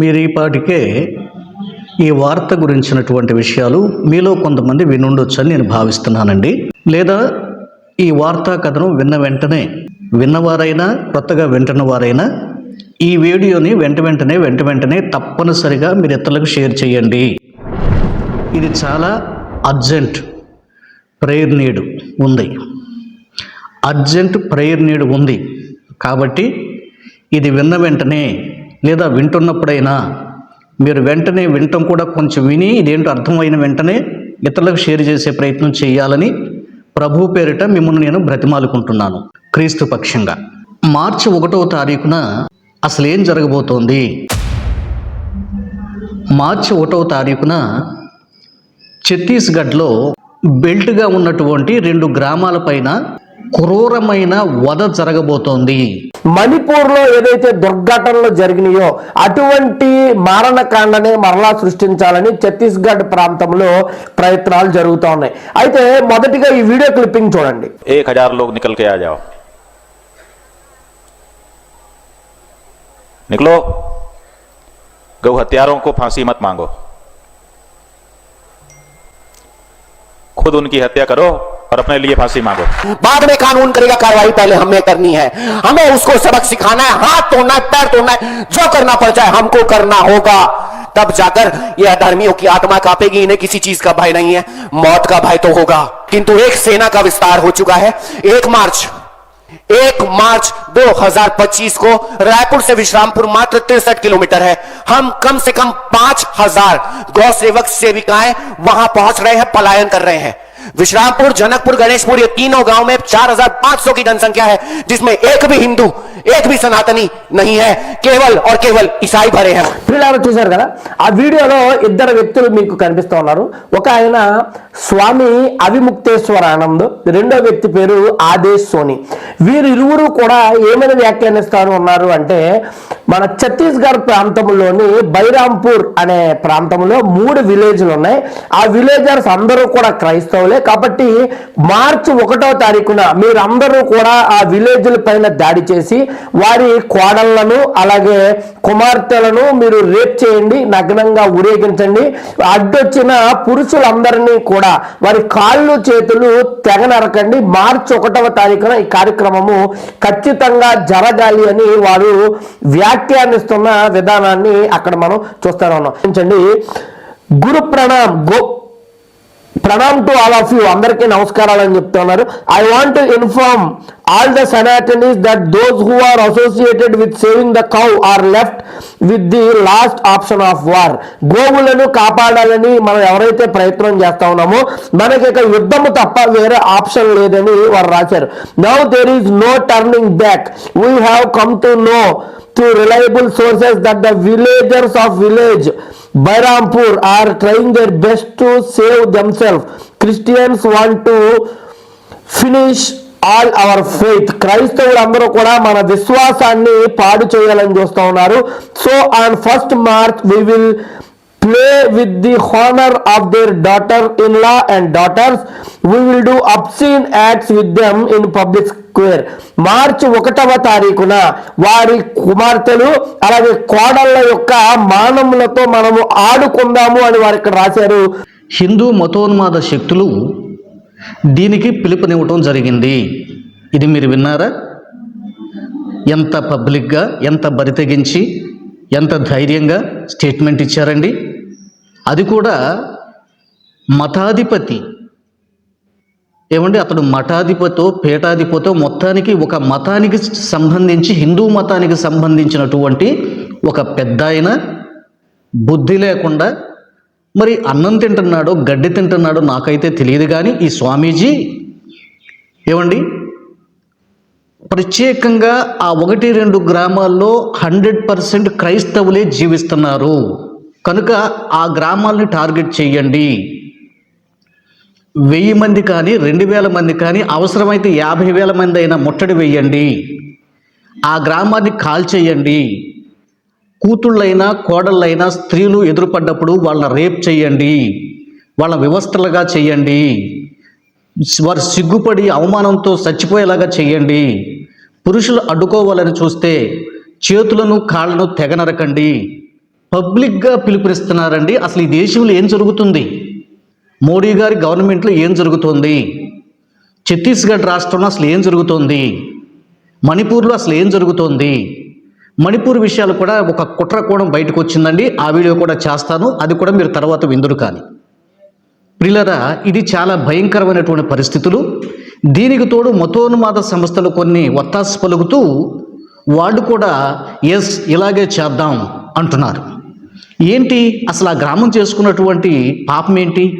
మీరు ఈపాటికే ఈ వార్త గురించినటువంటి విషయాలు మీలో కొంతమంది వినుండొచ్చని నేను భావిస్తున్నానండి. లేదా ఈ వార్తా కథను విన్న వెంటనే విన్నవారైనా కొత్తగా వింటున్న వారైనా ఈ వీడియోని వెంట వెంటనే వెంట వెంటనే తప్పనిసరిగా మీరు ఇతరులకు షేర్ చేయండి. ఇది చాలా అర్జెంట్ ప్రేయర్ నీడ్ ఉంది. అర్జెంట్ ప్రేయర్ నీడ్ ఉంది. కాబట్టి ఇది విన్న వెంటనే లేదా వింటున్నప్పుడైనా మీరు వెంటనే వినటం కూడా కొంచెం విని ఇదేంటో అర్థమైన వెంటనే ఇతరులకు షేర్ చేసే ప్రయత్నం చేయాలని ప్రభు పేరిట మిమ్మల్ని నేను బ్రతిమాలుకుంటున్నాను. క్రీస్తు పక్షంగా. మార్చి ఒకటవ తారీఖున అసలు ఏం జరగబోతోంది? మార్చి ఒకటవ తారీఖున ఛత్తీస్గఢ్లో బెల్ట్గా ఉన్నటువంటి రెండు గ్రామాలపైన క్రూరమైన వధ జరగబోతోంది మణిపూర్ లో ఏదైతే దుర్ఘటనలు జరిగినాయో అటువంటి మారణకాండనే మరలా సృష్టించాలని ఛత్తీస్గఢ్ ప్రాంతంలో ప్రయత్నాలు జరుగుతూ ఉన్నాయి అయితే మొదటిగా ఈ వీడియో క్లిప్పింగ్ చూడండి एक हजार लोग निकल के आ जाओ निकलो गौ हत्यारों को फांसी मत मांगो खुद उनकी हत्या करो और अपने लिए फांसी मांगो। बाद में कानून करेगा, कार्रवाई पहले हमें करनी है। हमें उसको सबक सिखाना है, हाथ तोड़ना है, पैर तोड़ना है, जो करना पड़ जाए हमको करना होगा। तब जाकर ये अधर्मियों की आत्मा कांपेगी, इन्हें किसी चीज़ का भय नहीं है, मौत का भय तो होगा। किंतु एक सेना का विस्तार हो चुका है। एक मार्च एक मार्च 2025 को रायपुर से विश्रामपुर मात्र तिरसठ किलोमीटर है। हम कम से कम पाँच हज़ार गौ सेवक सेविकाएँ वहाँ पहुँच रहे हैं, पलायन कर रहे हैं। विश्रामपुर जनकपुर गणेशपुर ये तीनों गांव में 4,500 की जनसंख्या है जिसमें एक भी हिंदू एक भी सनातनी नहीं है केवल और केवल ईसाई भरे हैं పిల్లలు చూశారు కదా ఆ వీడియోలో ఇద్దరు వ్యక్తులు మీకు కనిపిస్తూ ఉన్నారు ఒక ఆయన స్వామి అవిముక్తేశ్వర ఆనంద్ రెండో వ్యక్తి పేరు ఆదేశ్ సోని వీరు ఇరువురు కూడా ఏమైనా వ్యాఖ్యానిస్తారు ఉన్నారు అంటే మన ఛత్తీస్గఢ్ ప్రాంతంలోని బైరాంపూర్ అనే ప్రాంతంలో మూడు విలేజ్లు ఉన్నాయి ఆ విలేజర్స్ అందరూ కూడా క్రైస్తవులే కాబట్టి మార్చి ఒకటో తారీఖున మీరందరూ కూడా ఆ విలేజ్ల పైన దాడి చేసి వారి కోడళ్ళను అలాగే కుమార్తెలను మీరు రేప్ చేయండి నగ్నంగా ఊరేగించండి. అడ్డొచ్చిన పురుషులందరినీ కూడా వారి కాళ్ళు చేతులు తెగ నరకండి. మార్చి ఒకటవ తారీఖున ఈ కార్యక్రమము ఖచ్చితంగా జరగాలి అని వారు వ్యాఖ్యానిస్తున్న విధానాన్ని అక్కడ మనం చూస్తూనే ఉన్నాం గురు ప్రణామ్ గో ప్రణామ్ టు ఆల్ ఆఫ్ యూ. అందరికీ నమస్కారాలు అని చెప్తున్నారు I want to inform all the Sanatanis that those who are associated with saving the cow are left with the last option of war గోవులను కాపాడాలని మనం ఎవరైతే ప్రయత్నం చేస్తా ఉన్నామో మనకి ఇక యుద్ధము తప్ప వేరే ఆప్షన్ లేదని వారు రాశారు. Now there is no turning back we have come to know to reliable sources that the villagers of village Bairampur are trying their best to save themself Christians want to finish all our faith. క్రైస్తవులు అందరూ కూడా మన విశ్వాసాన్ని పాడు చేయాలని చూస్తూ ఉన్నారు. So on first March we will play with the honour of their daughter in law and daughters we will do obscene acts with them in public square మార్చి ఒకటవ తారీఖున వారి కుమార్తెలు అలాగే కోడళ్ళ యొక్క మానములతో మనము ఆడుకుందాము అని వారు ఇక్కడ రాశారు. హిందూ మతోన్మాద శక్తులు దీనికి పిలుపునివ్వటం జరిగింది. ఇది మీరు విన్నారా? ఎంత పబ్లిక్గా ఎంత బరితెగించి ఎంత ధైర్యంగా స్టేట్మెంట్ ఇచ్చారండి? అది కూడా మతాధిపతి ఏమండి? అతడు మఠాధిపతో పీఠాధిపతో మొత్తానికి ఒక మతానికి సంబంధించి హిందూ మతానికి సంబంధించినటువంటి ఒక పెద్ద ఆయన బుద్ధి లేకుండా మరి అన్నం తింటున్నాడో గడ్డి తింటున్నాడో నాకైతే తెలియదు కానీ ఈ స్వామీజీ ఏమండి? ప్రత్యేకంగా ఆ ఒకటి రెండు గ్రామాల్లో హండ్రెడ్ పర్సెంట్ క్రైస్తవులే జీవిస్తున్నారు. కనుక ఆ గ్రామాల్ని టార్గెట్ చేయండి వెయ్యి మంది కానీ రెండు వేల మంది కానీ అవసరమైతే యాభై వేల మంది అయినా ముట్టడి వేయండి. ఆ గ్రామాన్ని కాల్చేయండి కూతుళ్ళైనా కోడళ్ళైనా స్త్రీలు ఎదురుపడ్డప్పుడు వాళ్ళని రేప్ చేయండి వాళ్ళ వ్యవస్థలుగా చేయండి వారు సిగ్గుపడి అవమానంతో చచ్చిపోయేలాగా చేయండి పురుషులు అడ్డుకోవాలని చూస్తే చేతులను కాళ్ళను తెగనరకండి. పబ్లిక్గా పిలుపునిస్తున్నారండి. అసలు ఈ దేశంలో ఏం జరుగుతుంది? మోడీ గారి గవర్నమెంట్లో ఏం జరుగుతుంది? ఛత్తీస్గఢ్ రాష్ట్రంలో అసలు ఏం జరుగుతుంది? మణిపూర్లో అసలు ఏం జరుగుతోంది? మణిపూర్ విషయాలు కూడా ఒక కుట్ర కోణం బయటకు వచ్చిందండి. ఆ వీడియో కూడా చేస్తాను. అది కూడా మీరు తర్వాత విందురు కానీ. ప్రిలరా ఇది చాలా భయంకరమైనటువంటి పరిస్థితులు. దీనికి తోడు మతోన్మాద సంస్థలు కొన్ని ఒత్తాసు పలుకుతూ వాళ్ళు కూడా ఎస్ ఇలాగే చేద్దాం అంటున్నారు. ఏంటి? అసలు ఆ గ్రామం చేసుకున్నటువంటి పాపం ఏంటి?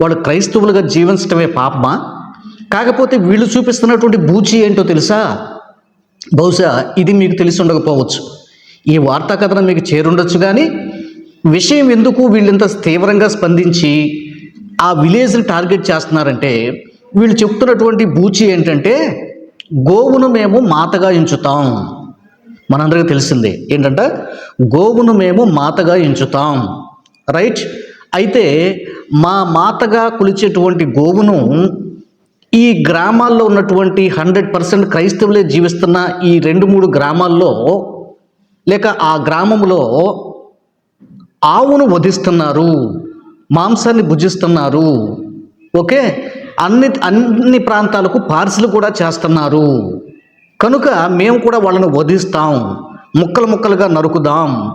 వాళ్ళు క్రైస్తవులుగా జీవించటమే పాపమా? కాకపోతే వీళ్ళు చూపిస్తున్నటువంటి బూచి ఏంటో తెలుసా? బహుశా ఇది మీకు తెలిసి ఉండకపోవచ్చు. ఈ వార్తా కథనం మీకు చేరుండొచ్చు కానీ విషయం ఎందుకు వీళ్ళంత తీవ్రంగా స్పందించి ఆ విలేజ్ని టార్గెట్ చేస్తున్నారంటే వీళ్ళు చెప్తున్నటువంటి బూచి ఏంటంటే గోవును మేము మాతగా ఎంచుతాం. మనందరికీ తెలిసిందే. ఏంటంటే గోవును మేము మాతగా ఎంచుతాం. రైట్? అయితే మా మాతగా కొలిచేటువంటి గోవును ఈ గ్రామాల్లో ఉన్నటువంటి హండ్రెడ్ పర్సెంట్ క్రైస్తవులే జీవిస్తున్న ఈ రెండు మూడు గ్రామాల్లో లేక ఆ గ్రామంలో ఆవును వధిస్తున్నారు మాంసాన్ని భుజిస్తున్నారు ఓకే? అన్ని అన్ని ప్రాంతాలకు పార్సిల్ కూడా చేస్తున్నారు. కనుక మేము కూడా వాళ్ళని వధిస్తాం. ముక్కలు ముక్కలుగా నరుకుదాం.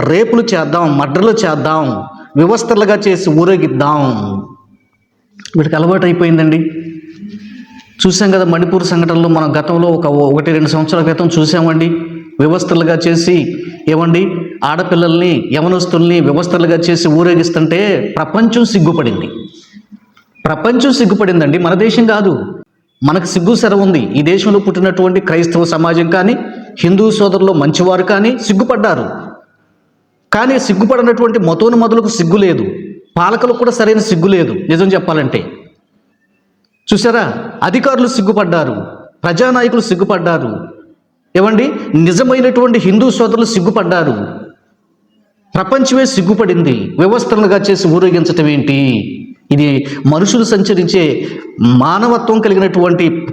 రేపులు చేద్దాం మడ్రలు చేద్దాం వ్యవస్థలుగా చేసి ఊరేగిద్దాం. వీటికి అలవాటు అయిపోయిందండి. చూసాం కదా మణిపూర్ సంఘటనలో మనం గతంలో ఒక ఒకటి రెండు సంవత్సరాల క్రితం చూసామండి. వ్యవస్థలుగా చేసి ఏమండి? ఆడపిల్లల్ని యవనస్తుల్ని వ్యవస్థలుగా చేసి ఊరేగిస్తుంటే ప్రపంచం సిగ్గుపడింది. ప్రపంచం సిగ్గుపడిందండి. మన దేశం కాదు. మనకు సిగ్గు సెర ఉంది. ఈ దేశంలో పుట్టినటువంటి క్రైస్తవ సమాజం కానీ హిందూ సోదరులు మంచివారు కానీ సిగ్గుపడ్డారు. కానీ సిగ్గుపడినటువంటి మతోన్మతులకు సిగ్గు లేదు. పాలకులకు కూడా సరైన సిగ్గు లేదు. నిజం చెప్పాలంటే. చూసారా? అధికారులు సిగ్గుపడ్డారు. ప్రజానాయకులు సిగ్గుపడ్డారు. ఏమండి? నిజమైనటువంటి హిందూ సోదరులు సిగ్గుపడ్డారు. ప్రపంచమే సిగ్గుపడింది. వ్యవస్థలుగా చేసి ఊరేగించటం ఏంటి? ఇది మనుషులు సంచరించే మానవత్వం కలిగినటువంటి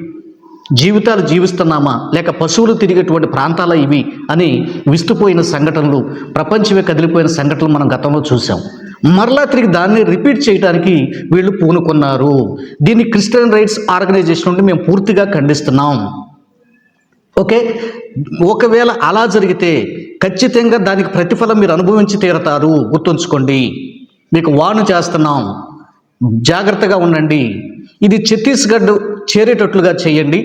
జీవితాలు జీవిస్తున్నామా? లేక పశువులు తిరిగేటువంటి ప్రాంతాల ఇవి అని విస్తుపోయిన సంఘటనలు ప్రపంచమే కదిలిపోయిన సంఘటనలు మనం గతంలో చూసాం మరలా తిరిగి దాన్ని రిపీట్ చేయడానికి వీళ్ళు పూనుకున్నారు. దీన్ని క్రిస్టియన్ రైట్స్ ఆర్గనైజేషన్ నుండి మేము పూర్తిగా ఖండిస్తున్నాం. ఓకే? ఒకవేళ అలా జరిగితే ఖచ్చితంగా దానికి ప్రతిఫలం మీరు అనుభవించి తీరతారు. గుర్తుంచుకోండి. మీకు వార్ను చేస్తున్నాం. జాగ్రత్తగా ఉండండి. ఇది ఛత్తీస్గఢ్ చేరేటట్లుగా చేయండి.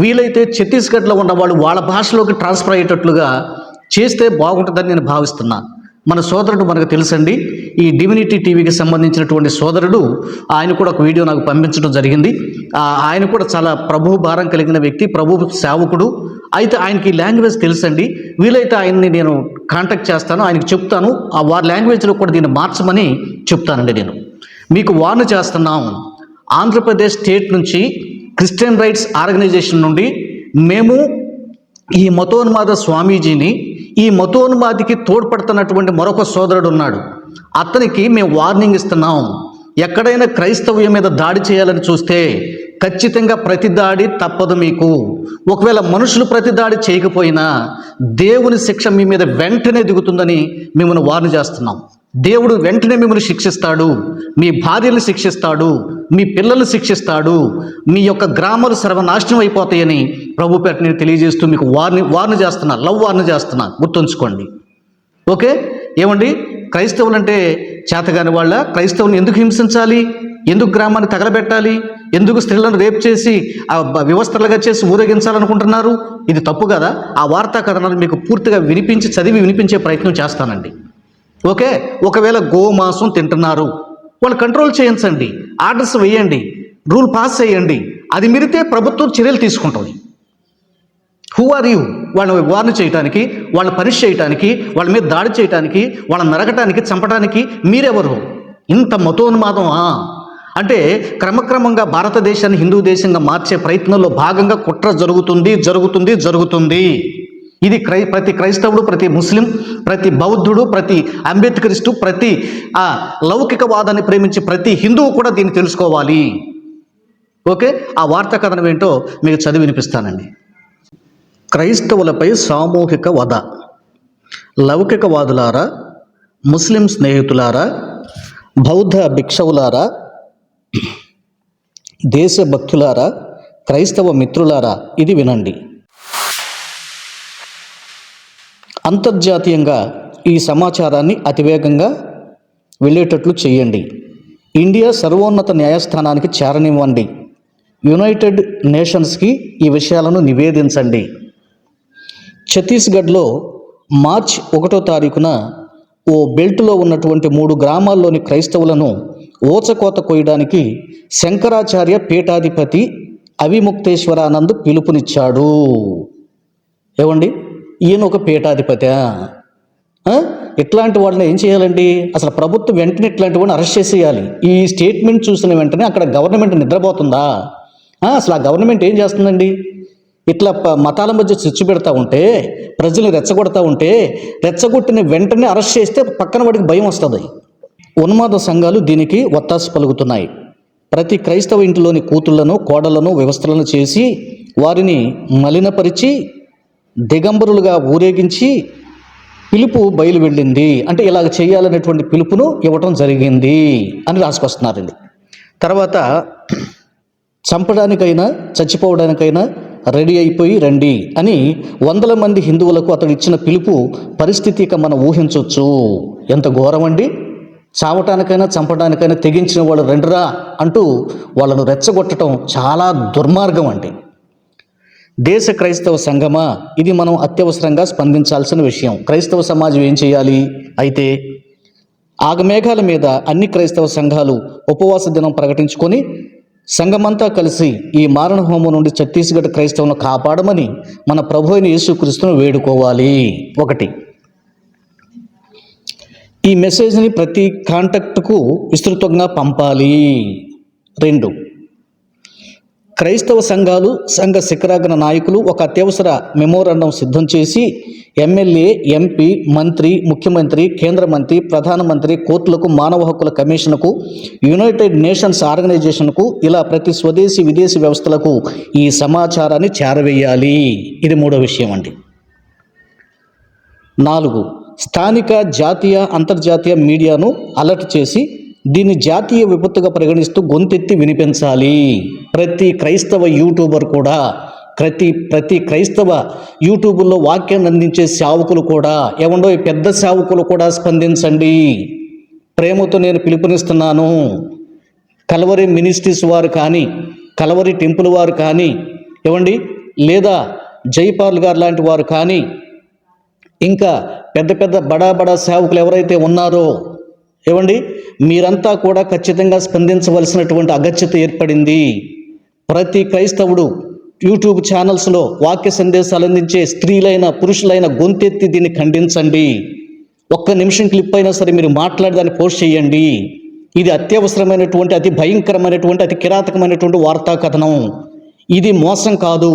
వీలైతే ఛత్తీస్గఢ్లో ఉన్న వాళ్ళు వాళ్ళ భాషలోకి ట్రాన్స్ఫర్ అయ్యేటట్లుగా చేస్తే బాగుంటుందని నేను భావిస్తున్నాను మన సోదరుడు మనకు తెలుసండి ఈ డివినిటీ టీవీకి సంబంధించినటువంటి సోదరుడు ఆయన కూడా ఒక వీడియో నాకు పంపించడం జరిగింది. ఆయన కూడా చాలా ప్రభు భారం కలిగిన వ్యక్తి ప్రభు సేవకుడు. అయితే ఆయనకి లాంగ్వేజ్ తెలుసండి. వీలైతే ఆయన్ని నేను కాంటాక్ట్ చేస్తాను ఆయనకి చెప్తాను. ఆ వారి లాంగ్వేజ్లో కూడా దీన్ని మార్చమని చెప్తానండి నేను. మీకు వార్న్ చేస్తున్నాం. ఆంధ్రప్రదేశ్ స్టేట్ నుంచి క్రిస్టియన్ రైట్స్ ఆర్గనైజేషన్ నుండి మేము ఈ మతోన్మాద స్వామీజీని ఈ మతోన్మాదికి తోడ్పడుతున్నటువంటి మరొక సోదరుడు ఉన్నాడు. అతనికి మేము వార్నింగ్ ఇస్తున్నాం. ఎక్కడైనా క్రైస్తవ్యం మీద దాడి చేయాలని చూస్తే ఖచ్చితంగా ప్రతి దాడి తప్పదు మీకు. ఒకవేళ మనుషులు ప్రతి దాడి చేయకపోయినా దేవుని శిక్ష మీ మీద వెంటనే దిగుతుందని మిమ్మల్ని వార్న్ చేస్తున్నాం. దేవుడు వెంటనే మిమ్మల్ని శిక్షిస్తాడు. మీ భార్యలు శిక్షిస్తాడు. మీ పిల్లలు శిక్షిస్తాడు. మీ యొక్క గ్రామాలు సర్వనాశనం అయిపోతాయని ప్రభు పేట నేను తెలియజేస్తూ మీకు వార్ని వార్ను చేస్తున్నా లవ్ వార్ను చేస్తున్నా. గుర్తుంచుకోండి. ఓకే? ఏమండి? క్రైస్తవులు అంటే చేతగాని వాళ్ళ క్రైస్తవుని ఎందుకు హింసించాలి? ఎందుకు గ్రామాన్ని తగలబెట్టాలి? ఎందుకు స్త్రీలను రేప్ చేసి ఆ వ్యవస్థలుగా చేసి ఊరేగించాలనుకుంటున్నారు? ఇది తప్పు కదా? ఆ వార్తా కథనాలు మీకు పూర్తిగా వినిపించి చదివి వినిపించే ప్రయత్నం చేస్తానండి. ఓకే ఒకవేళ గోమాంసం తింటున్నారు వాళ్ళు కంట్రోల్ చేయించండి ఆర్డర్స్ వేయండి రూల్ పాస్ చేయండి అది మిరితే ప్రభుత్వం చర్యలు తీసుకుంటుంది. హూ ఆర్ యూ వాళ్ళని వార్న్ చేయటానికి వాళ్ళని పనిష్ చేయటానికి వాళ్ళ మీద దాడి చేయటానికి వాళ్ళని నరకటానికి చంపడానికి మీరెవరు? ఇంత మతోన్మాదమా అంటే క్రమక్రమంగా భారతదేశాన్ని హిందూ దేశంగా మార్చే ప్రయత్నంలో భాగంగా కుట్ర జరుగుతుంది జరుగుతుంది జరుగుతుంది. ఇది క్రై ప్రతి క్రైస్తవుడు ప్రతి ముస్లిం ప్రతి బౌద్ధుడు ప్రతి అంబేద్కరిస్టు ప్రతి ఆ లౌకికవాదాన్ని ప్రేమించి ప్రతి హిందువు కూడా దీన్ని తెలుసుకోవాలి. ఓకే? ఆ వార్తా కథనం ఏంటో మీకు చదివి వినిపిస్తానండి. క్రైస్తవులపై సామూహిక వధ. లౌకికవాదులారా ముస్లిం స్నేహితులారా బౌద్ధ భిక్షవులారా దేశభక్తులారా క్రైస్తవ మిత్రులారా ఇది వినండి. అంతర్జాతీయంగా ఈ సమాచారాన్ని అతివేగంగా వెళ్ళేటట్లు చేయండి. ఇండియా సర్వోన్నత న్యాయస్థానానికి చేరనివ్వండి. యునైటెడ్ నేషన్స్కి ఈ విషయాలను నివేదించండి. ఛత్తీస్గఢ్లో మార్చ్ ఒకటో తారీఖున ఓ బెల్టులో ఉన్నటువంటి మూడు గ్రామాల్లోని క్రైస్తవులను ఓచకోత కొయ్యడానికి శంకరాచార్య పీఠాధిపతి అవిముక్తేశ్వరానంద్ పిలుపునిచ్చాడు. ఏమండి? ఈయన ఒక పీఠాధిపత్యా ఇట్లాంటి వాళ్ళని ఏం చేయాలండి? అసలు ప్రభుత్వం వెంటనే ఇట్లాంటి వాడిని అరెస్ట్ చేసేయాలి. ఈ స్టేట్మెంట్ చూసిన వెంటనే అక్కడ గవర్నమెంట్ నిద్రపోతుందా? అసలు ఆ గవర్నమెంట్ ఏం చేస్తుందండి? ఇట్లా ప- మతాల మధ్య చిచ్చు పెడతా ఉంటే ప్రజల్ని రెచ్చగొడతా ఉంటే రెచ్చగొట్టిన వెంటనే అరెస్ట్ చేస్తే పక్కన వాడికి భయం వస్తుంది. ఉన్మాద సంఘాలు దీనికి ఒత్తాసు పలుకుతున్నాయి. ప్రతి క్రైస్తవ ఇంటిలోని కూతుళ్ళను కోడలను వ్యవస్థలను చేసి వారిని మలినపరిచి దిగంబరులుగా ఊరేగించి పిలుపు బయలు వెళ్ళింది. అంటే ఇలాగ చేయాలనేటువంటి పిలుపును ఇవ్వటం జరిగింది అని రాసుకొస్తున్నారండి. తర్వాత చంపడానికైనా చచ్చిపోవడానికైనా రెడీ అయిపోయి రండి అని వందల మంది హిందువులకు అతడు ఇచ్చిన పిలుపు పరిస్థితి ఇక మనం ఊహించవచ్చు ఎంత ఘోరం అండి చావటానికైనా చంపడానికైనా తెగించిన వాళ్ళు రెండురా అంటూ వాళ్ళను రెచ్చగొట్టడం చాలా దుర్మార్గం అండి దేశ క్రైస్తవ సంఘమా? ఇది మనం అత్యవసరంగా స్పందించాల్సిన విషయం. క్రైస్తవ సమాజం ఏం చేయాలి? అయితే ఆగమేఘాల మీద అన్ని క్రైస్తవ సంఘాలు ఉపవాస దినం ప్రకటించుకొని సంఘమంతా కలిసి ఈ మారణ హోమం నుండి ఛత్తీస్గఢ్ క్రైస్తవులను కాపాడమని మన ప్రభు అయిన యేసుక్రీస్తును వేడుకోవాలి. ఒకటి. ఈ మెసేజ్ని ప్రతి కాంటాక్ట్కు విస్తృతంగా పంపాలి. రెండు. క్రైస్తవ సంఘాలు సంఘ శిఖరాగ్ర నాయకులు ఒక అత్యవసర మెమోరాండం సిద్ధం చేసి ఎమ్మెల్యే ఎంపీ మంత్రి ముఖ్యమంత్రి కేంద్ర మంత్రి ప్రధానమంత్రి కోర్టులకు మానవ హక్కుల కమిషన్కు యునైటెడ్ నేషన్స్ ఆర్గనైజేషన్కు ఇలా ప్రతి స్వదేశీ విదేశీ వ్యవస్థలకు ఈ సమాచారాన్ని చేరవేయాలి. ఇది మూడో విషయం అండి. నాలుగు స్థానిక జాతీయ అంతర్జాతీయ మీడియాను అలర్ట్ చేసి దీన్ని జాతీయ విపత్తుగా పరిగణిస్తూ గొంతెత్తి వినిపించాలి. ప్రతి క్రైస్తవ యూట్యూబర్ కూడా ప్రతి ప్రతి క్రైస్తవ యూట్యూబుల్లో వాక్యాన్ని అందించే సేవకులు కూడా ఏమండో ఈ పెద్ద సేవకులు కూడా స్పందించండి. ప్రేమతో నేను పిలుపునిస్తున్నాను. కలవరి మినిస్ట్రీస్ వారు కానీ కలవరి టెంపుల్ వారు కానీ ఏమండి లేదా జైపాల్ గారు లాంటి వారు కానీ ఇంకా పెద్ద పెద్ద బడా బడా సేవకులు ఎవరైతే ఉన్నారో ఏమండి? మీరంతా కూడా ఖచ్చితంగా స్పందించవలసినటువంటి అగత్యత ఏర్పడింది. ప్రతి క్రైస్తవుడు యూట్యూబ్ ఛానల్స్లో వాక్య సందేశాలు అందించే స్త్రీలైన పురుషులైన గొంతెత్తి దీన్ని ఖండించండి. ఒక్క నిమిషం క్లిప్ అయినా సరే మీరు మాట్లాడి దాన్ని పోస్ట్ చేయండి. ఇది అత్యవసరమైనటువంటి అతి భయంకరమైనటువంటి అతి కిరాతకమైనటువంటి వార్తా కథనం ఇది మోసం కాదు.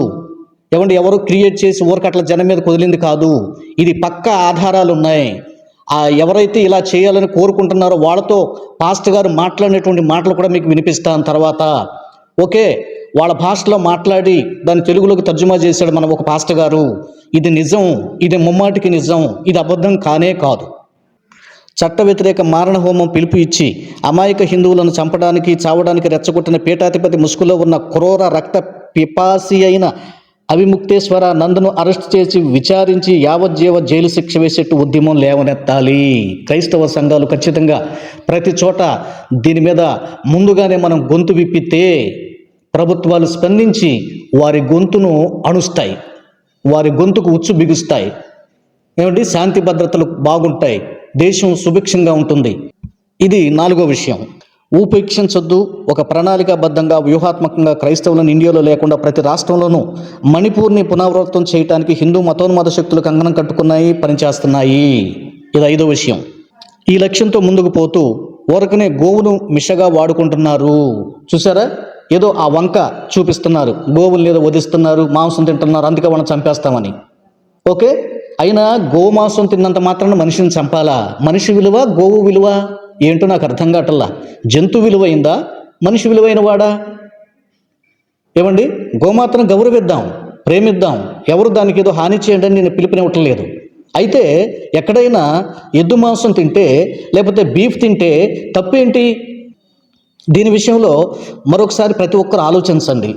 ఏమంటే ఎవరు క్రియేట్ చేసి ఊరకట్ల జనం మీద కుదిలింది కాదు. ఇది పక్క ఆధారాలు ఉన్నాయి ఆ ఎవరైతే ఇలా చేయాలని కోరుకుంటున్నారో వాళ్ళతో పాస్ట్ గారు మాట్లాడినటువంటి మాటలు కూడా మీకు వినిపిస్తాను తర్వాత. ఓకే వాళ్ళ భాషలో మాట్లాడి దాన్ని తెలుగులోకి తర్జుమా చేశాడు మన ఒక పాస్ట్ గారు. ఇది నిజం ఇది ముమ్మాటికి నిజం ఇది అబద్ధం కానే కాదు. చట్ట వ్యతిరేక మారణ హోమం పిలుపు ఇచ్చి అమాయక హిందువులను చంపడానికి చావడానికి రెచ్చగొట్టిన పీఠాధిపతి ముసుగులో ఉన్న క్రూర రక్త పిపాసి అయిన అవిముక్తేశ్వర నందను అరెస్ట్ చేసి విచారించి యావజ్జీవ జైలు శిక్ష వేసేట్టు ఉద్యమం లేవనెత్తాలి. క్రైస్తవ సంఘాలు ఖచ్చితంగా ప్రతి చోట దీని మీద ముందుగానే మనం గొంతు విప్పితే ప్రభుత్వాలు స్పందించి వారి గొంతును అణుస్తాయి. వారి గొంతుకు ఉచ్చు బిగుస్తాయి. ఏమంటే శాంతి భద్రతలు బాగుంటాయి. దేశం సుభిక్షంగా ఉంటుంది. ఇది నాలుగో విషయం. ఉపేక్షించొద్దు ఒక ప్రణాళికాబద్ధంగా వ్యూహాత్మకంగా క్రైస్తవులను ఇండియాలో లేకుండా ప్రతి రాష్ట్రంలోనూ మణిపూర్ని పునరావృతం చేయడానికి హిందూ మతోన్మాద శక్తులు కంగనం కట్టుకున్నాయి పనిచేస్తున్నాయి. ఇది ఐదో విషయం. ఈ లక్ష్యంతో ముందుకు పోతూ ఓరకనే గోవును మిషగా వాడుకుంటున్నారు. చూసారా ఏదో ఆ వంక చూపిస్తున్నారు. గోవులు ఏదో వధిస్తున్నారు మాంసం తింటున్నారు అందుకే మనం చంపేస్తామని. ఓకే? అయినా గోమాంసం తిన్నంత మాత్రాన మనిషిని చంపాలా? మనిషి విలువ గోవు విలువ? ఏంటో నాకు అర్థం కావట్లా? జంతు విలువైందా? మనిషి విలువైన వాడా? ఏమండి? గోమాతను గౌరవిద్దాం ప్రేమిద్దాం. ఎవరు దానికి ఏదో హాని చేయండి అని నేను పిలుపునివ్వట్లేదు అయితే ఎక్కడైనా ఎద్దు మాంసం తింటే లేకపోతే బీఫ్ తింటే తప్పేంటి? దీని విషయంలో మరొకసారి ప్రతి ఒక్కరు ఆలోచించండి.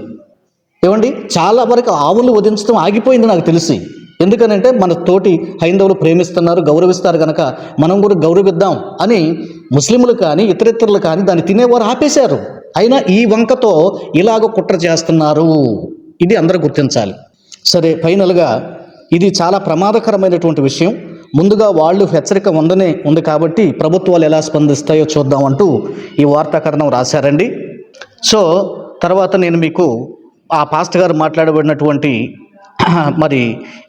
ఏమండి? చాలా వరకు ఆవులు వధించడం ఆగిపోయింది నాకు తెలిసి. ఎందుకనంటే మన తోటి హైందవులు ప్రేమిస్తున్నారు గౌరవిస్తారు కనుక మనం కూడా గౌరవిద్దాం అని ముస్లింలు కానీ ఇతరితరులు కానీ దాన్ని తినేవారు ఆపేశారు. అయినా ఈ వంకతో ఇలాగ కుట్ర చేస్తున్నారు. ఇది అందరూ గుర్తించాలి. సరే ఫైనల్గా ఇది చాలా ప్రమాదకరమైనటువంటి విషయం. ముందుగా వాళ్ళు హెచ్చరిక ఉందనే ఉంది కాబట్టి ప్రభుత్వాలు ఎలా స్పందిస్తాయో చూద్దాం అంటూ ఈ వార్తాకరణం రాశారండి. సో తర్వాత నేను మీకు ఆ పాస్ట్ గారు మాట్లాడబడినటువంటి మరి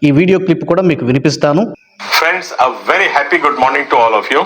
ఈ వీడియో క్లిప్ కూడా మీకు వినిపిస్తాను. Friends very happy good morning to all of you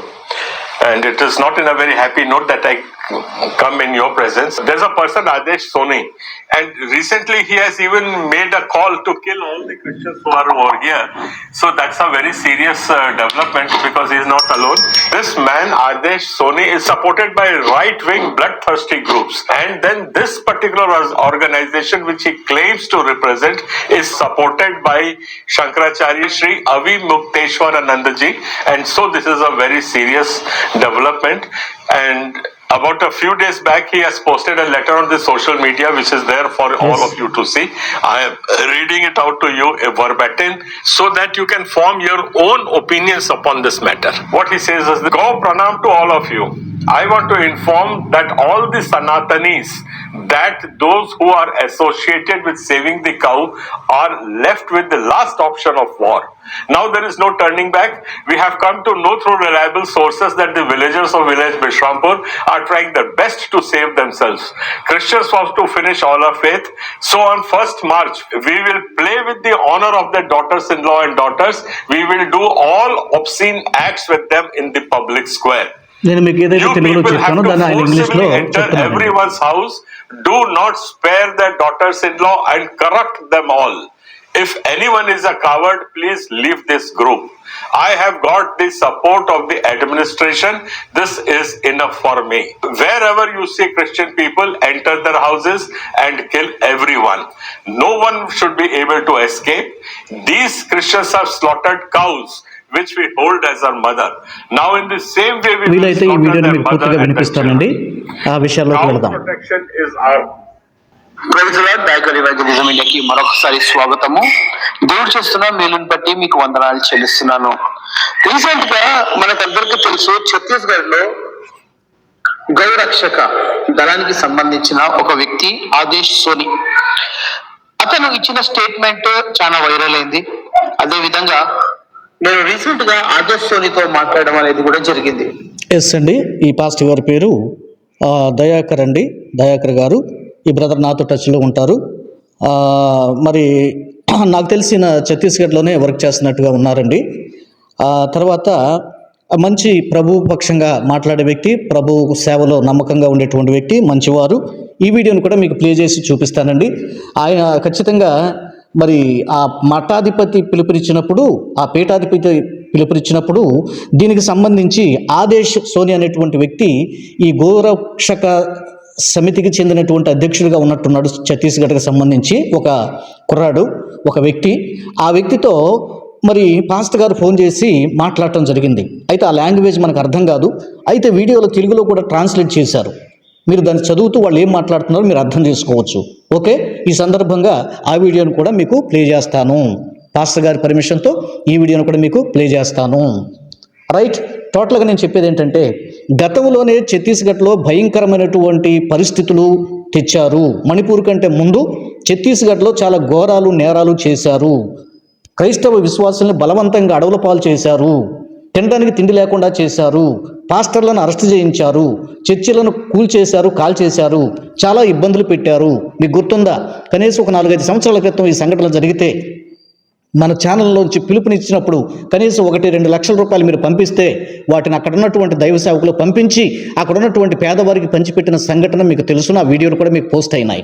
and it is not in a very happy note that I come in your presence. There's a person, Adesh Soni, and recently he has even made a call to kill all the Christians who are over here. So that's a very serious uh, development because he is not alone. This man, Adesh Soni, is supported by right wing bloodthirsty groups. And then this particular organization, which he claims to represent, is supported by Shankaracharya Sri Avi Mukteshwaranandaji. And so this is a very serious development. And about a few days back, he has posted a letter on the social media, which is there for all of you to see. I am reading it out to you uh, verbatim so that you can form your own opinions upon this matter. What he says is, Go pranam to all of you. I want to inform that all the Sanatanis, that those who are associated with saving the cow are left with the last option of war. Now there is no turning back. We have come to know through reliable sources that the villagers of village Bishrampur are trying their best to save themselves. Christians want to finish all our faith. So on 1st March, we will play with the honor of their daughters-in-law and daughters. We will do all obscene acts with them in the public square. నేను మీకు ఏదైతే You తెలుగులో people have చెప్పానో to దాన్ని ఆయన ఇంగ్లీష్లో forcibly enter చెప్తున్నాను everyone's house. Do not spare their daughters-in-law and corrupt them all. If anyone is a coward, please leave this group. I have got the support of the administration. This is enough for me. Wherever you see Christian people, enter their houses and kill everyone. No one should be able to escape. These Christians have slaughtered cows. Which we hold as our mother. Now, in the same way, we will వీలైతే ఈ వీడియోని మీకు పూర్తిగా వినిపిస్తానండి. ఆ విషయాల్లోకి వెళదాం. Evangelism ఇండియాకి మరొకసారి స్వాగతము. దేవుడు చేస్తున్న మేలుని బట్టి మీకు వందనాలు చెల్లిస్తున్నాను. రీసెంట్గా మనకందరికీ తెలుసు ఛత్తీస్గఢ్లో గౌరక్షక దళానికి సంబంధించిన ఒక వ్యక్తి ఆదేశ్ సోని. అతను ఇచ్చిన స్టేట్మెంట్ చాలా వైరల్ అయింది. అదే విధంగా నేను రీసెంట్గా ఆదర్శ్ సోనితో మాట్లాడడం అనేది కూడా జరిగింది. ఎస్ అండి ఈ పాస్టర్ గారి పేరు దయాకర్ అండి దయాకర్ గారు. ఈ బ్రదర్ నాతో టచ్లో ఉంటారు. మరి నాకు తెలిసిన ఛత్తీస్గఢ్లోనే వర్క్ చేస్తున్నట్టుగా ఉన్నారండి. తర్వాత మంచి ప్రభు పక్షంగా మాట్లాడే వ్యక్తి ప్రభు సేవలో నమ్మకంగా ఉండేటువంటి వ్యక్తి మంచివారు. ఈ వీడియోని కూడా మీకు ప్లే చేసి చూపిస్తానండి. ఆయన ఖచ్చితంగా మరి ఆ మఠాధిపతి పిలుపునిచ్చినప్పుడు ఆ పీఠాధిపతి పిలుపునిచ్చినప్పుడు దీనికి సంబంధించి ఆదేశ్ సోని అనేటువంటి వ్యక్తి ఈ గోరక్షక సమితికి చెందినటువంటి అధ్యక్షుడిగా ఉన్నట్టున్నాడు ఛత్తీస్గఢ్కి సంబంధించి ఒక కుర్రాడు ఒక వ్యక్తి. ఆ వ్యక్తితో మరి పాస్ట్ గారు ఫోన్ చేసి మాట్లాడటం జరిగింది. అయితే ఆ లాంగ్వేజ్ మనకు అర్థం కాదు. అయితే వీడియోలో తెలుగులో కూడా ట్రాన్స్లేట్ చేశారు. మీరు దాన్ని చదువుతూ వాళ్ళు ఏం మాట్లాడుతున్నారో మీరు అర్థం చేసుకోవచ్చు. ఓకే? ఈ సందర్భంగా ఆ వీడియోను కూడా మీకు ప్లే చేస్తాను. పాస్టర్ గారి పర్మిషన్తో ఈ వీడియోను కూడా మీకు ప్లే చేస్తాను. రైట్? టోటల్గా నేను చెప్పేది ఏంటంటే గతంలోనే ఛత్తీస్గఢ్లో భయంకరమైనటువంటి పరిస్థితులు తెచ్చారు. మణిపూర్ కంటే ముందు ఛత్తీస్గఢ్లో చాలా ఘోరాలు నేరాలు చేశారు. క్రైస్తవ విశ్వాసుల్ని బలవంతంగా అడవుల పాలు చేశారు. తినడానికి తిండి లేకుండా చేశారు. పాస్టర్లను అరెస్ట్ చేయించారు. చర్చిలను కూల్చేశారు కాల్ చేశారు చాలా ఇబ్బందులు పెట్టారు. మీకు గుర్తుందా? కనీసం ఒక నాలుగైదు సంవత్సరాల క్రితం ఈ సంఘటన జరిగితే మన ఛానల్లోంచి పిలుపునిచ్చినప్పుడు కనీసం ఒకటి రెండు లక్షల రూపాయలు మీరు పంపిస్తే వాటిని అక్కడ ఉన్నటువంటి దైవ సేవకులు పంపించి అక్కడ ఉన్నటువంటి పేదవారికి పంచిపెట్టిన సంఘటన మీకు తెలుసు నా వీడియోలు కూడా మీకు పోస్ట్ అయినాయి.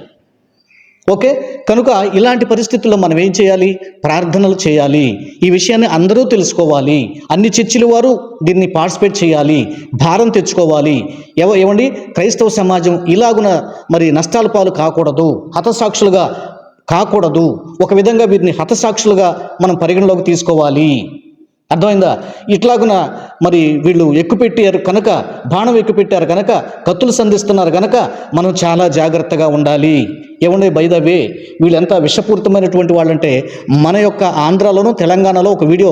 ఓకే? కనుక ఇలాంటి పరిస్థితుల్లో మనం ఏం చేయాలి? ప్రార్థనలు చేయాలి. ఈ విషయాన్ని అందరూ తెలుసుకోవాలి. అన్ని చర్చిల వారు దీన్ని పార్టిసిపేట్ చేయాలి. భారం తెచ్చుకోవాలి. ఎవ ఏమండి? క్రైస్తవ సమాజం ఇలాగున మరి నష్టాల పాలు కాకూడదు. హతసాక్షులుగా కాకూడదు. ఒక విధంగా వీరిని హతసాక్షులుగా మనం పరిగణలోకి తీసుకోవాలి. అర్థమైందా? ఇట్లాగున మరి వీళ్ళు ఎక్కుపెట్టారు కనుక బాణం ఎక్కుపెట్టారు కనుక కత్తులు సంధిస్తున్నారు కనుక మనం చాలా జాగ్రత్తగా ఉండాలి. ఏమండే బైదవే? వీళ్ళు ఎంత విషపూరితమైనటువంటి వాళ్ళంటే మన యొక్క ఆంధ్రాలోనూ తెలంగాణలో ఒక వీడియో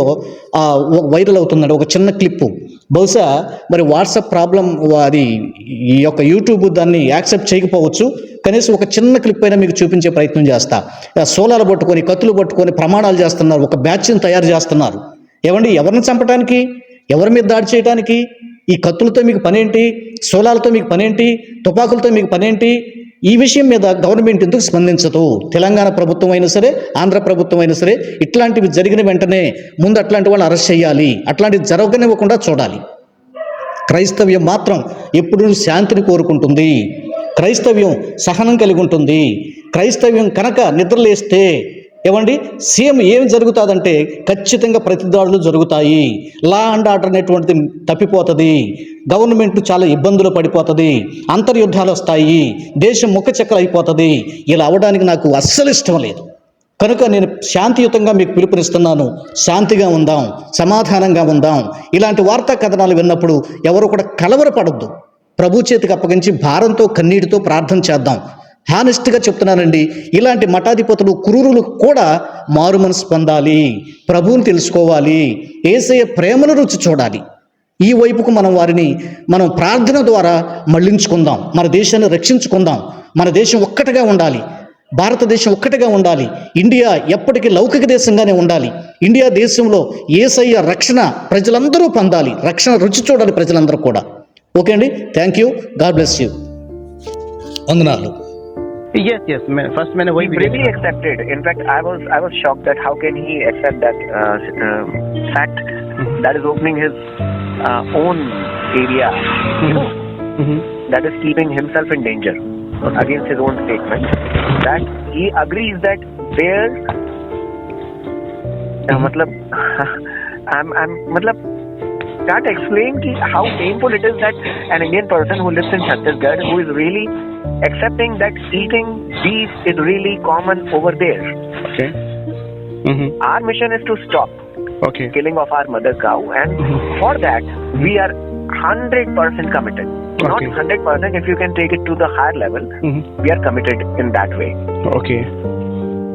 వైరల్ అవుతుందండి. ఒక చిన్న క్లిప్పు. బహుశా మరి వాట్సాప్ ప్రాబ్లం అది ఈ యొక్క యూట్యూబ్ దాన్ని యాక్సెప్ట్ చేయకపోవచ్చు. కనీసం ఒక చిన్న క్లిప్ అయినా మీకు చూపించే ప్రయత్నం చేస్తా. సోలాలు పట్టుకొని కత్తులు పట్టుకొని ప్రమాణాలు చేస్తున్నారు. ఒక బ్యాచ్ని తయారు చేస్తున్నారు. ఏమండి ఎవరిని చంపడానికి ఎవరి మీద దాడి చేయడానికి ఈ కత్తులతో మీకు పనేంటి? సోలాలతో మీకు పనేంటి? తుపాకులతో మీకు పనేంటి? ఈ విషయం మీద గవర్నమెంట్ ఎందుకు స్పందించదు? తెలంగాణ ప్రభుత్వం అయినా సరే ఆంధ్ర ప్రభుత్వం అయినా సరే ఇట్లాంటివి జరిగిన వెంటనే ముందు అట్లాంటి వాళ్ళని అరెస్ట్ చేయాలి. అట్లాంటివి జరగనివ్వకుండా చూడాలి. క్రైస్తవ్యం మాత్రం ఎప్పుడూ శాంతిని కోరుకుంటుంది. క్రైస్తవ్యం సహనం కలిగి ఉంటుంది. క్రైస్తవ్యం కనుక నిద్రలేస్తే ఏమండి? సీఎం ఏం జరుగుతుందంటే ఖచ్చితంగా ప్రతిదాడులు జరుగుతాయి. లా అండ్ ఆర్డర్ అనేటువంటిది తప్పిపోతుంది. గవర్నమెంట్ చాలా ఇబ్బందులు పడిపోతుంది. అంతర్యుద్ధాలు వస్తాయి. దేశం ముఖ అయిపోతుంది. ఇలా అవడానికి నాకు అస్సలు ఇష్టం లేదు. కనుక నేను శాంతియుతంగా మీకు పిలుపునిస్తున్నాను. శాంతిగా ఉందాం. సమాధానంగా ఉందాం. ఇలాంటి వార్తా కథనాలు విన్నప్పుడు ఎవరు కూడా కలవరపడద్దు. ప్రభు చేతికి అప్పగించి భారంతో కన్నీటితో ప్రార్థన చేద్దాం. హానెస్ట్గా చెప్తున్నానండి. ఇలాంటి మఠాధిపతులు క్రూరులు కూడా మారు మనసు పొందాలి. ప్రభువుని తెలుసుకోవాలి. ఏసయ్య ప్రేమను రుచి చూడాలి. ఈ వైపుకు మనం వారిని మనం ప్రార్థన ద్వారా మళ్ళించుకుందాం మన దేశాన్ని రక్షించుకుందాం. మన దేశం ఒక్కటిగా ఉండాలి. భారతదేశం ఒక్కటిగా ఉండాలి. ఇండియా ఎప్పటికీ లౌకిక దేశంగానే ఉండాలి. ఇండియా దేశంలో ఏసయ్య రక్షణ ప్రజలందరూ పొందాలి. రక్షణ రుచి చూడాలి ప్రజలందరూ కూడా. ఓకే అండి. Thank you. God bless you. వందనాలు. Yes, yes. मैं first मैंने वही he video bravely accepted. In fact, I was I was shocked that how can he accept that uh, s- uh, fact that is opening his uh, own area, you know, Mhm. that is keeping himself in danger against his own statement. That he agrees that there, uh, मतलब I'm I'm मतलब can't explain ki how painful it is that an Indian person who lives in Chhattisgarh who is really accepting that eating beef is really common over there. Okay. Mm-hmm. Our mission is to stop okay. killing of our mother cow, and mm-hmm. for that we are hundred percent committed. Okay. Not hundred percent. If you can take it to the higher level, mm-hmm. we are committed in that way. Okay.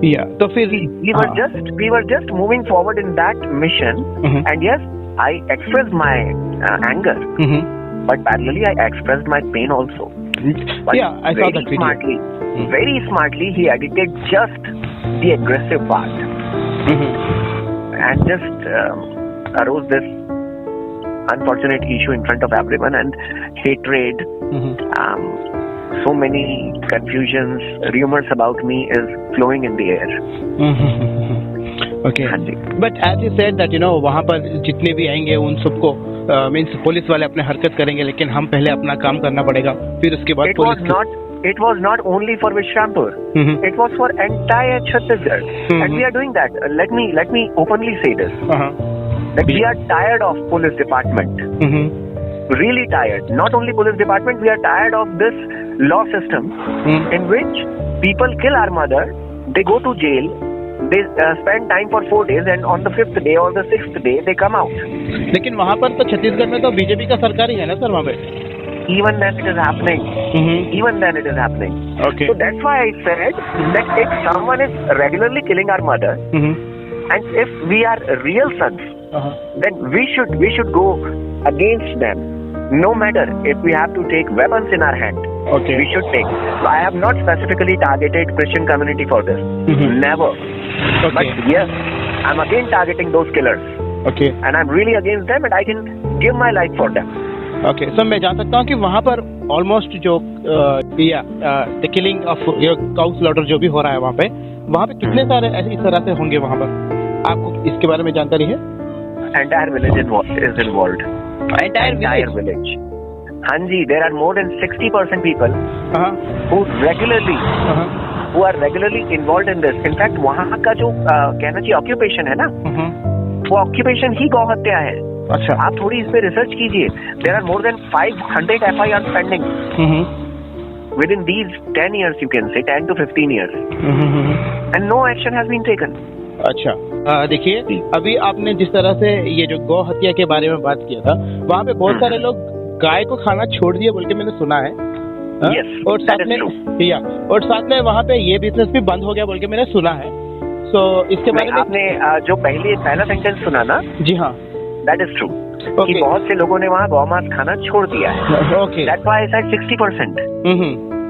Yeah. So we, we were uh, just we were just moving forward in that mission, mm-hmm. and yes, I expressed my uh, anger. Mm-hmm. but parallelly I expressed my pain also. But Yeah, I saw very that video. smartly, Hmm. very smartly, he edited just the aggressive part Mhm. and just um, arose this unfortunate issue in front of everyone and hatred. Mhm. Um, so many confusions, rumors about me is flowing in the air. Mhm. Okay. हाँ जी but as you said that you know वहाँ पर जितने भी आएंगे उन सबको means police वाले अपने हरकत करेंगे लेकिन हम पहले अपना काम करना पड़ेगा फिर उसके बाद police not it was not only for Vishrampur. Mhm. It was for entire Chhattisgarh, mm-hmm. and Mhm. we are doing that. Uh, let me let me openly say this: Uh-huh. that we are tired of police department. Mhm. Really tired. Not only police department, we are tired of this law system Mhm. in which people kill our mother, they go to jail, they uh, spend time for four days, and on the fifth day or the sixth day, they come out. लेकिन वहाँ पर तो छत्तीसगढ़ में तो BJP का सरकार ही है ना सर वहाँ पे Even then, it is happening. Mhm. Even then, it is happening. Okay. So that's why I said that if someone is regularly killing our mother, Mhm. and if we are real sons, Uh-huh. then we should we should go against them. No matter if we have to take weapons in our hand, Okay. we should take. So I have not specifically targeted Christian community for this. Mhm. Never. Okay. But yes, I'm again targeting those killers, Okay. and I'm really against them, and I can give my life for them. Okay sir मैं जान सकता हूँ कि वहाँ पर almost जो या the killing of cow slaughter जो भी हो रहा है वहाँ पे वहाँ पे कितने सारे ऐसे इस तरह से होंगे वहाँ पर आपको इसके बारे में जानकारी है Entire village invo- is involved. Entire Entire village. Hanji, there are more than 60% people हाँ who regularly हाँ regularly involved in this. In fact, वहाँ का जो कहना चाहिए ऑक्यूपेशन है ना हम्म, वो ऑक्यूपेशन ही गौ हत्या है। अच्छा। आप थोड़ी इस पे रिसर्च कीजिए। There are more than 500 F I R pending hmm, within these 10 years you can say 10 to 15 years. Hmm, hmm, hmm, and no action has been taken. अच्छा। देखिए अभी आपने जिस तरह से ये जो गौ हत्या के बारे में बात किया था वहाँ पे बहुत सारे लोग गाय को खाना छोड़ दिए बोल के मैंने सुना है। हाँ? Yes, और साथ में या और साथ में वहाँ पे ये बिज़नेस भी बंद हो गया बोल के मैंने सुना है। सो so, इसके बारे में आपने जो पहले पहला सेंटेंस सुना ना जी हाँ। That is true. कि बहुत से लोगों ने वहाँ गौमांस खाना छोड़ दिया है। Okay why I said 60 percent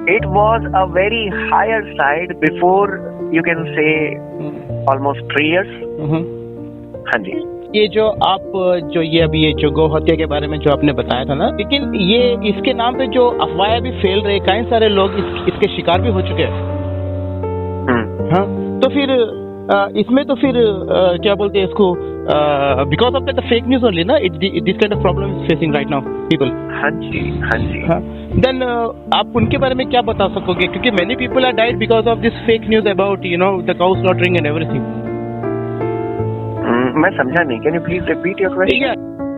it was a very higher side before you can say almost three hmm. हाँ जी। ये जो आप जो ये अभी ये जो गौ हत्या के बारे में जो आपने बताया था ना लेकिन ये इसके नाम पे जो अफवाहें भी फैल रहे कई सारे लोग इस, इसके शिकार भी हो चुके हैं। हम्म। हाँ तो फिर इसमें तो फिर क्या बोलते हैं इसको because of the fake news only ना it this kind of problem is facing right now people हाँ जी हाँ जी। हाँ देन आप उनके बारे में क्या बता सकोगे? क्योंकि many people are died because of this fake news about you know the cow slaughtering and everything मैं समझा नहीं। Can you please repeat your question